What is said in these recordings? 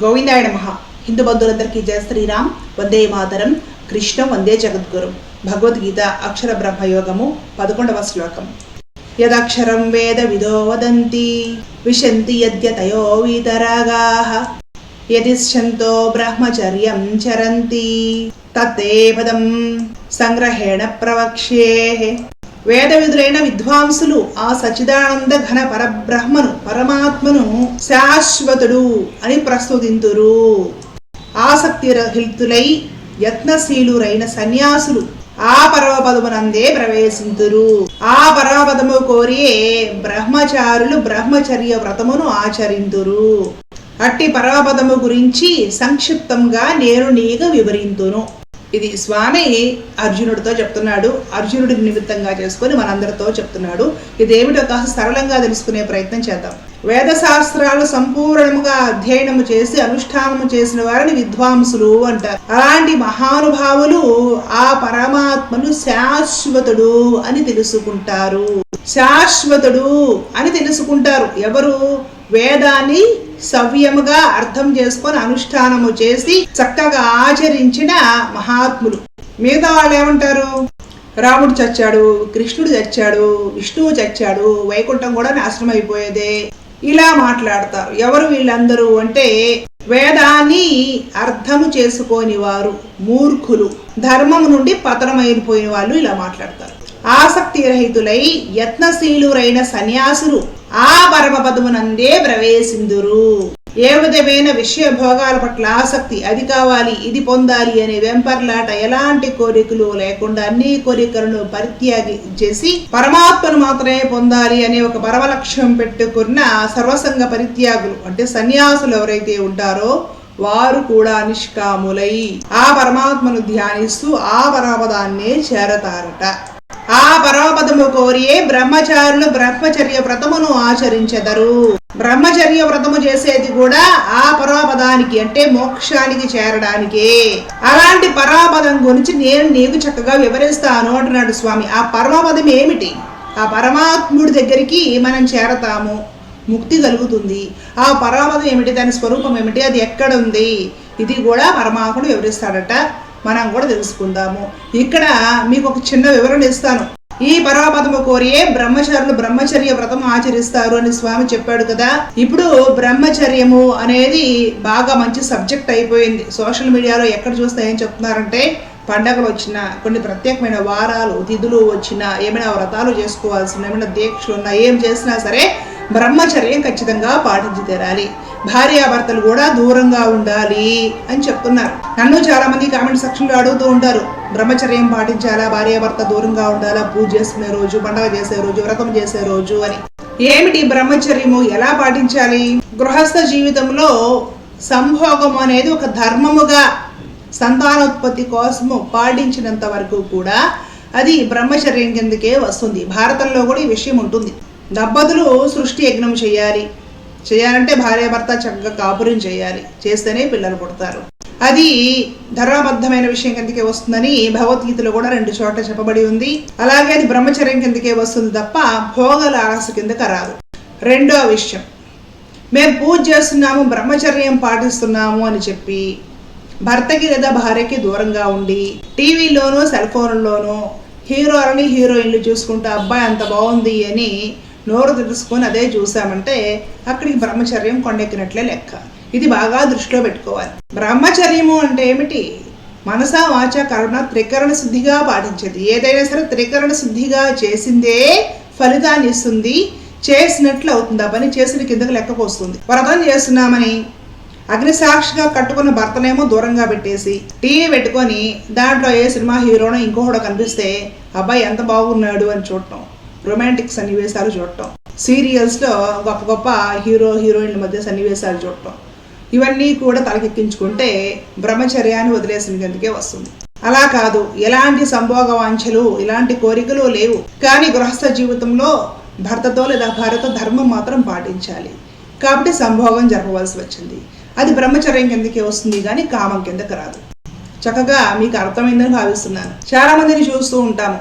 గోవిందాయ నమః. హిందూ బంధువులందరికీ జయ శ్రీరామ్. వందే మాతరం. కృష్ణం వందే జగద్గురు. భగవద్గీత అక్షర బ్రహ్మయోగము పదకొండవ శ్లోకం. యదక్షరం వేద విదో వదంతి. విశంతి యద్యతయో వీతరాగాః. యదిశ్చంతో బ్రహ్మచర్యం చరంతి. తత్తే పదం సంగ్రహేణ ప్రవక్ష్యే. వేద విధులైన విద్వాంసులు ఆ సచిదానంద ఘన పరబ్రహ్మను పరమాత్మను శాశ్వతుడు అని ప్రస్తుతింతురు. ఆసక్తి రహితులై యత్నశీలురైన సన్యాసులు ఆ పరమపదమునందే ప్రవేశింతురు. ఆ పరమపదము కోరియే బ్రహ్మచారులు బ్రహ్మచర్య వ్రతమును ఆచరింతురు. అట్టి పరమపదము గురించి సంక్షిప్తంగా నేను నీకు వివరింతును. ఇది స్వామి అర్జునుడితో చెప్తున్నాడు. అర్జునుడి నిమిత్తంగా చేసుకొని మనందరితో చెప్తున్నాడు. ఇదేమిటో కాస్త సరళంగా తెలుసుకునే ప్రయత్నం చేద్దాం. వేద శాస్త్రాలు సంపూర్ణముగా అధ్యయనము చేసి అనుష్ఠానము చేసిన వారిని విద్వాంసులు అంటారు. అలాంటి మహానుభావులు ఆ పరమాత్మను శాశ్వతుడు అని తెలుసుకుంటారు. శాశ్వతుడు అని తెలుసుకుంటారు. ఎవరు? వేదాన్ని సవ్యముగా అర్థం చేసుకొని అనుష్ఠానము చేసి చక్కగా ఆచరించిన మహాత్ములు. మిగతా వాళ్ళు ఏమంటారు? రాముడు చచ్చాడు కృష్ణుడు చచ్చాడు విష్ణువు చచ్చాడు వైకుంఠం కూడా నాశనం అయిపోయేదే ఇలా మాట్లాడతారు. ఎవరు వీళ్ళందరూ అంటే వేదాన్ని అర్థము చేసుకోని వారు మూర్ఖులు. ధర్మము నుండి పతనమైపోయిన వాళ్ళు ఇలా మాట్లాడతారు. ఆసక్తి రహితులై యత్నశీలురైన సన్యాసులు ఆ పరమపదమునందే ప్రవేశిందురు. ఏ విధమైన విషయ భోగాల పట్ల ఆసక్తి అది కావాలి ఇది పొందాలి అనే వెంపర్లాట ఎలాంటి కోరికలు లేకుండా అన్ని కోరికలను పరిత్యాగి చేసి పరమాత్మను మాత్రమే పొందాలి అనే ఒక పరమ లక్ష్యం పెట్టుకున్న సర్వసంగ పరిత్యాగులు అంటే సన్యాసులు ఎవరైతే ఉంటారో వారు కూడా నిష్కాములై ఆ పరమాత్మను ధ్యానిస్తూ ఆ పరమపదాన్నే చేరతారట. ఆ పరమపదము కోరియే బ్రహ్మచారులు బ్రహ్మచర్య వ్రతమును ఆచరించెదరు. బ్రహ్మచర్య వ్రతము చేసేది కూడా ఆ పరమపదానికి అంటే మోక్షానికి చేరడానికే. అలాంటి పరమపదం గురించి నేను నీకు చక్కగా వివరిస్తాను అంటున్నాడు స్వామి. ఆ పరమపదం ఏమిటి? ఆ పరమాత్ముడి దగ్గరికి మనం చేరతాము. ముక్తి కలుగుతుంది. ఆ పరమపదం ఏమిటి? దాని స్వరూపం ఏమిటి? అది ఎక్కడుంది ఇది కూడా పరమాత్ముడు వివరిస్తాడట. మనం కూడా తెలుసుకుందాము. ఇక్కడ మీకు ఒక చిన్న వివరణ ఇస్తాను. ఈ పరమపదము కోరియే బ్రహ్మచారులు బ్రహ్మచర్య వ్రతం ఆచరిస్తారు అని స్వామి చెప్పాడు కదా. ఇప్పుడు బ్రహ్మచర్యము అనేది బాగా మంచి సబ్జెక్ట్ అయిపోయింది. సోషల్ మీడియాలో ఎక్కడ చూస్తే ఏం చెప్తున్నారంటే పండగలు వచ్చినా కొన్ని ప్రత్యేకమైన వారాలు తిథులు వచ్చినా ఏమైనా వ్రతాలు చేసుకోవాల్సిన ఏమైనా దీక్షలు ఉన్నా ఏం చేసినా సరే బ్రహ్మచర్యం ఖచ్చితంగా పాటించి తీరాలి. భార్యాభర్తలు కూడా దూరంగా ఉండాలి అని చెప్తున్నారు. నన్ను చాలా మంది కామెంట్ సెక్షన్లో అడుగుతూ ఉంటారు. బ్రహ్మచర్యం పాటించాలా? భార్యాభర్త దూరంగా ఉండాలా? పూజ చేసుకునే రోజు పండగ చేసే రోజు వ్రతం చేసే రోజు అని. ఏమిటి బ్రహ్మచర్యము? ఎలా పాటించాలి? గృహస్థ జీవితంలో సంభోగం అనేది ఒక ధర్మముగా సంతానోత్పత్తి కోసము పాటించినంత వరకు కూడా అది బ్రహ్మచర్యం కిందకే వస్తుంది. భారతంలో కూడా ఈ విషయం ఉంటుంది. దంపతులు సృష్టి యజ్ఞం చేయాలి. చేయాలంటే భార్యాభర్త చక్కగా కాపురం చేయాలి. చేస్తేనే పిల్లలు పుడతారు. అది ధర్మబద్ధమైన విషయం కిందకే వస్తుందని భగవద్గీతలో కూడా రెండు చోట్ల చెప్పబడి ఉంది. అలాగే అది బ్రహ్మచర్యం కిందకే వస్తుంది తప్ప భోగల ఆశ కిందక రాదు. రెండో విషయం. మేము పూజ చేస్తున్నాము బ్రహ్మచర్యం పాటిస్తున్నాము అని చెప్పి భర్తకి లేదా భార్యకి దూరంగా ఉండి టీవీలోనూ సెల్ ఫోన్లోనూ హీరోలని హీరోయిన్లు చూసుకుంటూ అబ్బాయి అంత బాగుంది అని నోరు తెలుసుకొని అదే చూసామంటే అక్కడికి బ్రహ్మచర్యం కొండెక్కినట్లే లెక్క. ఇది బాగా దృష్టిలో పెట్టుకోవాలి. బ్రహ్మచర్యము అంటే ఏమిటి? మనస వాచ కరుణ త్రికరణ శుద్ధిగా పాటించేది. ఏదైనా సరే త్రికరణ శుద్ధిగా చేసిందే ఫలితాన్ని ఇస్తుంది. చేసినట్లు అవుతుంది. ఆ పని చేసిన కిందకి లెక్కకు వస్తుంది. వ్రతం చేస్తున్నామని అగ్నిసాక్షిగా కట్టుకున్న భర్తనేమో దూరంగా పెట్టేసి టీవీ పెట్టుకొని దాంట్లో ఏ సినిమా హీరోనో ఇంకొకడో కనిపిస్తే అబ్బాయి ఎంత బాగున్నాడు అని చూడటం రొమాంటిక్ సన్నివేశాలు చూడటం సీరియల్స్లో గొప్ప గొప్ప హీరో హీరోయిన్ల మధ్య సన్నివేశాలు చూడటం. ఇవన్నీ కూడా తలకెక్కించుకుంటే బ్రహ్మచర్యాన్ని వదిలేసిన కిందకే వస్తుంది. అలా కాదు ఎలాంటి సంభోగ వాంఛలు ఇలాంటి కోరికలు లేవు. కానీ గృహస్థ జీవితంలో భర్తతో లేదా భార్యతో ధర్మం మాత్రం పాటించాలి. కాబట్టి సంభోగం జరపవలసి వచ్చింది. అది బ్రహ్మచర్యం కిందకే వస్తుంది కానీ కామం కిందకి రాదు. చక్కగా మీకు అర్థమైందని భావిస్తున్నాను. చాలా మందిని చూస్తూ ఉంటాము.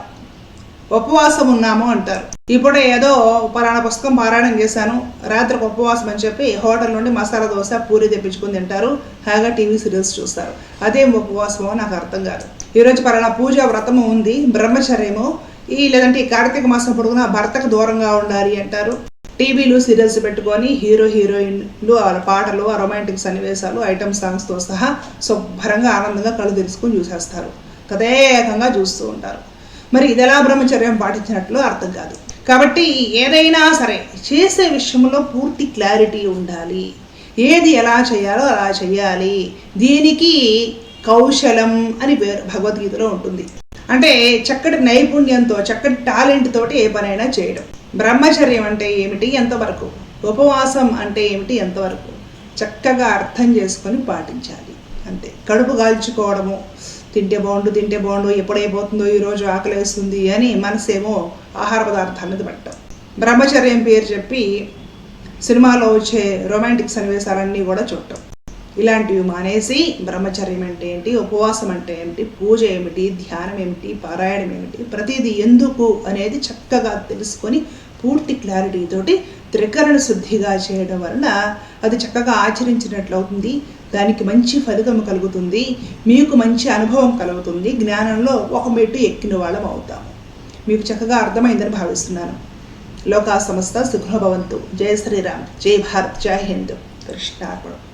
ఉపవాసం ఉన్నాము అంటారు. ఇప్పుడు ఏదో పలానా పుస్తకం పారాయణం చేశాను. రాత్రికి ఉపవాసం అని చెప్పి హోటల్ నుండి మసాలా దోశ పూరి తెప్పించుకుని తింటారు. హాగా టీవీ సీరియల్స్ చూస్తారు. అదేం ఉపవాసమో నాకు అర్థం కాదు. ఈరోజు పలానా పూజ వ్రతము ఉంది బ్రహ్మచర్యము. ఈ లేదంటే ఈ కార్తీక మాసం పొడుగున భర్తకు దూరంగా ఉండాలి అంటారు. టీవీలు సీరియల్స్ పెట్టుకొని హీరో హీరోయిన్లు ఆ పాటలు ఆ రొమాంటిక్ సన్నివేశాలు ఐటమ్ సాంగ్స్తో సహా శుభ్రంగా ఆనందంగా కళ్ళు తెరుచుకొని చూసేస్తారు. తదేకంగా చూస్తూ ఉంటారు. మరి ఇది ఎలా బ్రహ్మచర్యం పాటించినట్లు అర్థం కాదు. కాబట్టి ఏదైనా సరే చేసే విషయంలో పూర్తి క్లారిటీ ఉండాలి. ఏది ఎలా చేయాలో అలా చేయాలి. దీనికి కౌశలం అని పేరు భగవద్గీతలో ఉంటుంది. అంటే చక్కటి నైపుణ్యంతో చక్కటి టాలెంట్ తోటి ఏ పనైనా చేయడం. బ్రహ్మచర్యం అంటే ఏమిటి ఎంతవరకు ఉపవాసం అంటే ఏమిటి ఎంతవరకు చక్కగా అర్థం చేసుకొని పాటించాలి. అంతే. కడుపు కాల్చుకోవడము. తింటే బాగుండు తింటే బాగుండు ఎప్పుడైపోతుందో ఈరోజు ఆకలేస్తుంది అని మనసేమో ఆహార పదార్థాల మీద పెట్టడం బ్రహ్మచర్యం పేరు చెప్పి సినిమాలో వచ్చే రొమాంటిక్ సన్నివేశాలన్నీ కూడా చూడటం. ఇలాంటివి మానేసి బ్రహ్మచర్యం అంటే ఏంటి? ఉపవాసం అంటే ఏమిటి పూజ ఏమిటి? ధ్యానం ఏమిటి? పారాయణం ఏమిటి? ప్రతిదీ ఎందుకు అనేది చక్కగా తెలుసుకొని పూర్తి క్లారిటీతోటి త్రికరణ శుద్ధిగా చేయడం వలన అది చక్కగా ఆచరించినట్లు అవుతుంది. దానికి మంచి ఫలితం కలుగుతుంది. మీకు మంచి అనుభవం కలుగుతుంది. జ్ఞానంలో ఒక మెట్టు ఎక్కిన వాళ్ళం అవుతాము. మీకు చక్కగా అర్థమైందని భావిస్తున్నాను. లోకా సంస్థ సుఖభవంతు. జయ శ్రీరామ్. జై భారత్. జై హింద్. కృష్ణార్పణం.